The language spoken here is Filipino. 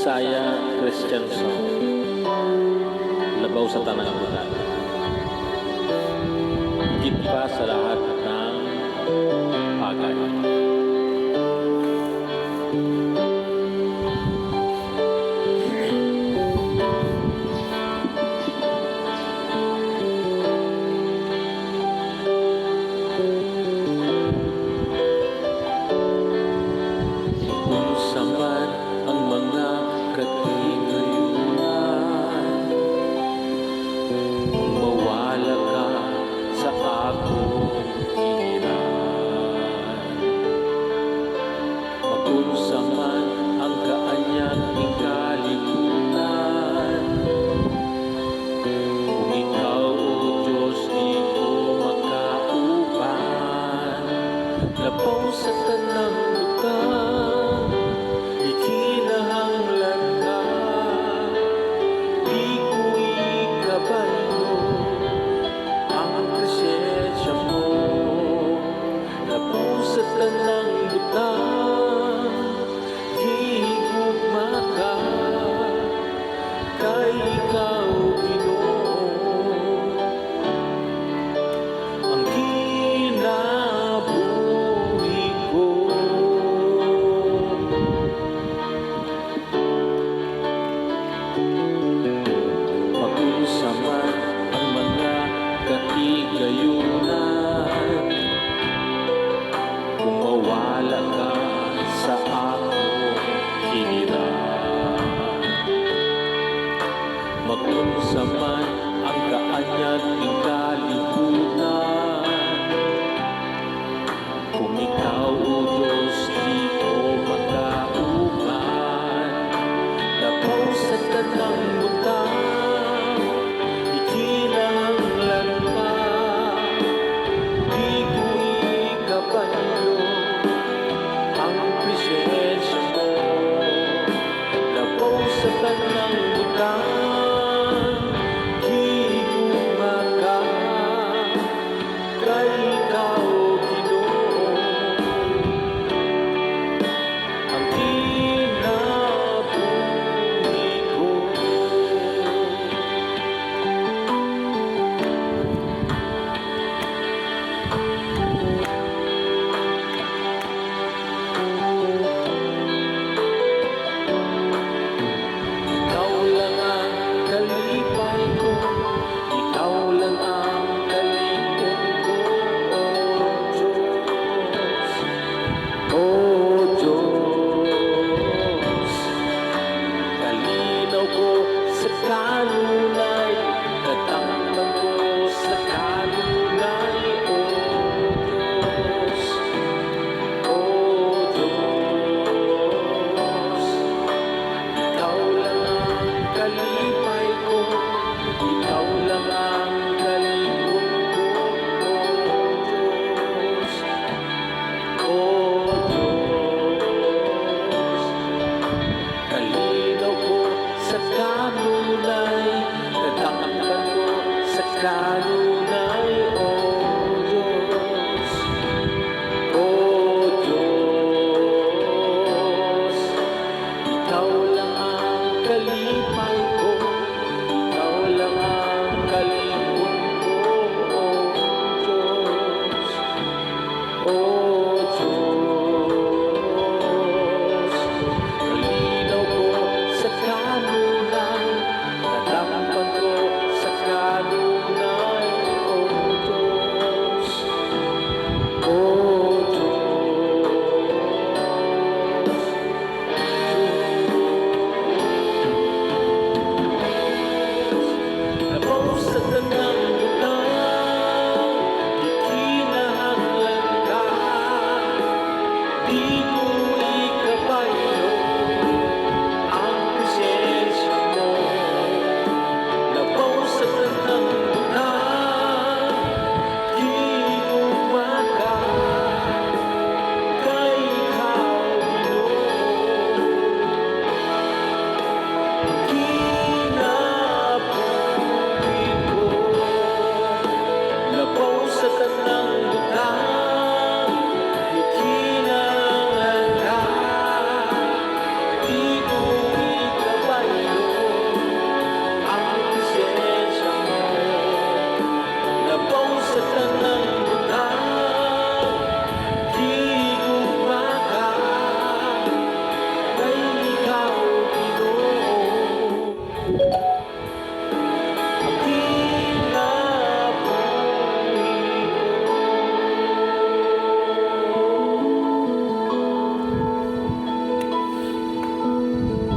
Bisaya Christian Song. Labaw sa Tanang Buta Higit pa sa lahat ng pagay. alam. people.